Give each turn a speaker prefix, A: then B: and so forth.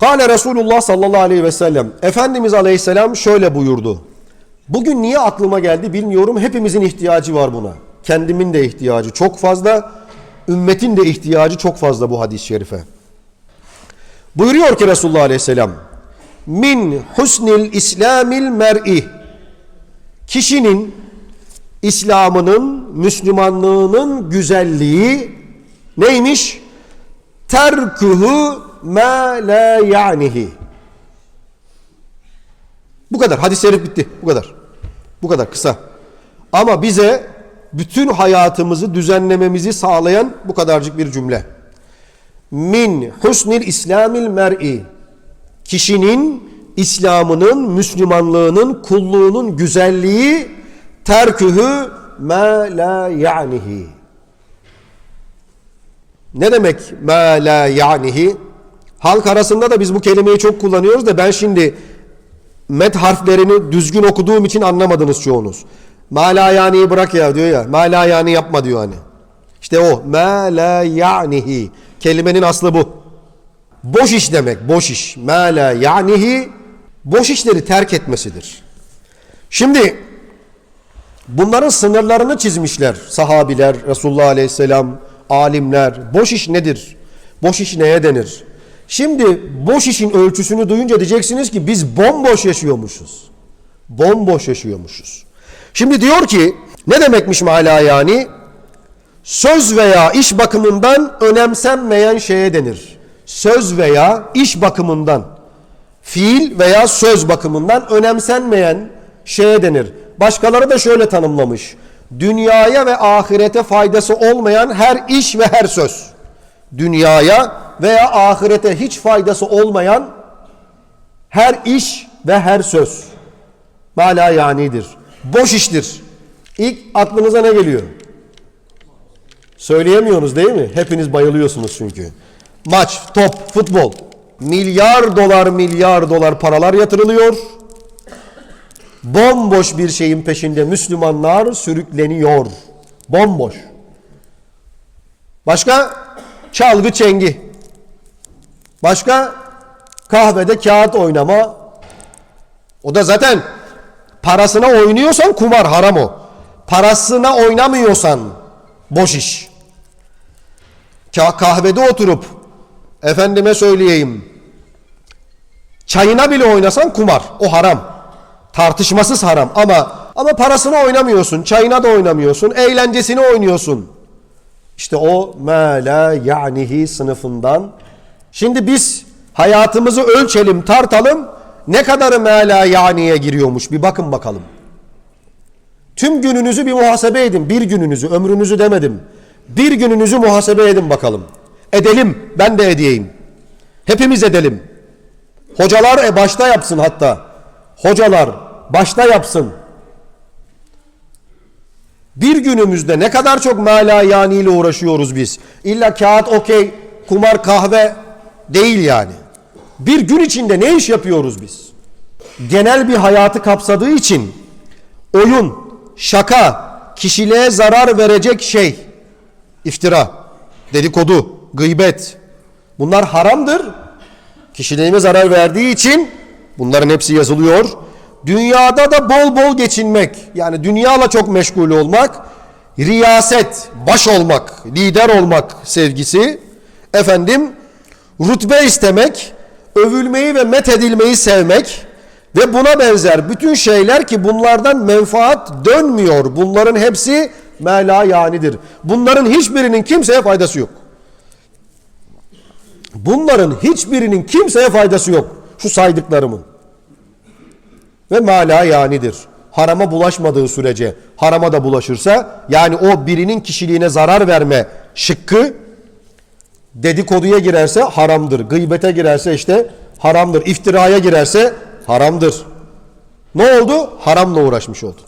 A: Kale Resulullah sallallahu aleyhi ve sellem. Efendimiz aleyhisselam şöyle buyurdu. Bugün niye aklıma geldi bilmiyorum. Hepimizin ihtiyacı var buna. Kendimin de ihtiyacı çok fazla. Ümmetin de ihtiyacı çok fazla bu hadis-i şerife. Buyuruyor ki Resulullah aleyhisselam. Min husnil islamil mer'i. Kişinin İslam'ının, Müslümanlığının güzelliği neymiş? Terkuhu ma la ya'nihi. Bu kadar. Hadis-i şerif bitti. Bu kadar. Bu kadar kısa. Ama bize bütün hayatımızı düzenlememizi sağlayan bu kadarcık bir cümle. Min husnil islamil mer'i. Kişinin İslam'ının, Müslümanlığının, kulluğunun güzelliği terkühü ma la ya'nihi. Ne demek ma la ya'nihi? Halk arasında da biz bu kelimeyi çok kullanıyoruz da ben şimdi met harflerini düzgün okuduğum için anlamadınız çoğunuz. Ma la ya'nihi bırak ya diyor ya. Ma la yani yapma diyor hani. İşte o ma la ya'nihi. Kelimenin aslı bu. Boş iş demek. Boş iş. Ma la ya'nihi boş işleri terk etmesidir. Şimdi bunların sınırlarını çizmişler sahabiler, Resulullah Aleyhisselam, alimler. Boş iş nedir? Boş iş neye denir? Şimdi boş işin ölçüsünü duyunca diyeceksiniz ki biz bomboş yaşıyormuşuz. Bomboş yaşıyormuşuz. Şimdi diyor ki ne demekmiş mala yani? Söz veya iş bakımından önemsenmeyen şeye denir. Söz veya iş bakımından, fiil veya söz bakımından önemsenmeyen şeye denir. Başkaları da şöyle tanımlamış. Dünyaya ve ahirete faydası olmayan her iş ve her söz. Dünyaya veya ahirete hiç faydası olmayan her iş ve her söz. Mala yanidir. Boş iştir. İlk aklınıza ne geliyor? Söyleyemiyorsunuz değil mi? Hepiniz bayılıyorsunuz çünkü. Maç, top, futbol. Milyar dolar milyar dolar paralar yatırılıyor. Bomboş bir şeyin peşinde Müslümanlar sürükleniyor. Bomboş. Başka? Çalgı çengi. Başka? Kahvede kağıt oynama. O da zaten parasına oynuyorsan kumar haram o. Parasına oynamıyorsan boş iş. Ka- Kahvede oturup efendime söyleyeyim çayına bile oynasan kumar. O haram. Tartışmasız haram ama ama parasını oynamıyorsun, çayına da oynamıyorsun, eğlencesini oynuyorsun. İşte o ma la ya'nihi sınıfından. Şimdi biz hayatımızı ölçelim, tartalım. Ne kadarı ma la ya'niye giriyormuş bir bakın bakalım. Tüm gününüzü bir muhasebe edin. Bir gününüzü, ömrünüzü demedim. Bir gününüzü muhasebe edin bakalım. Edelim, ben de edeyim. Hepimiz edelim. Hocalar e başta yapsın hatta. Hocalar başta yapsın. Bir günümüzde ne kadar çok mala yani ile uğraşıyoruz biz. İlla kağıt okey, kumar kahve değil yani. Bir gün içinde ne iş yapıyoruz biz? Genel bir hayatı kapsadığı için oyun, şaka, kişiliğe zarar verecek şey, iftira, dedikodu, gıybet bunlar haramdır. Kişiliğime zarar verdiği için bunların hepsi yazılıyor. Dünyada da bol bol geçinmek, yani dünyayla çok meşgul olmak, riyaset, baş olmak, lider olmak sevgisi, efendim, rütbe istemek, övülmeyi ve methedilmeyi sevmek ve buna benzer bütün şeyler ki bunlardan menfaat dönmüyor. Bunların hepsi mela yanidir. Bunların hiçbirinin kimseye faydası yok. Bunların hiçbirinin kimseye faydası yok. Şu saydıklarımın. Ve mala yanidir. Harama bulaşmadığı sürece harama da bulaşırsa yani o birinin kişiliğine zarar verme şıkkı dedikoduya girerse haramdır. Gıybete girerse işte haramdır. İftiraya girerse haramdır. Ne oldu? Haramla uğraşmış oldu.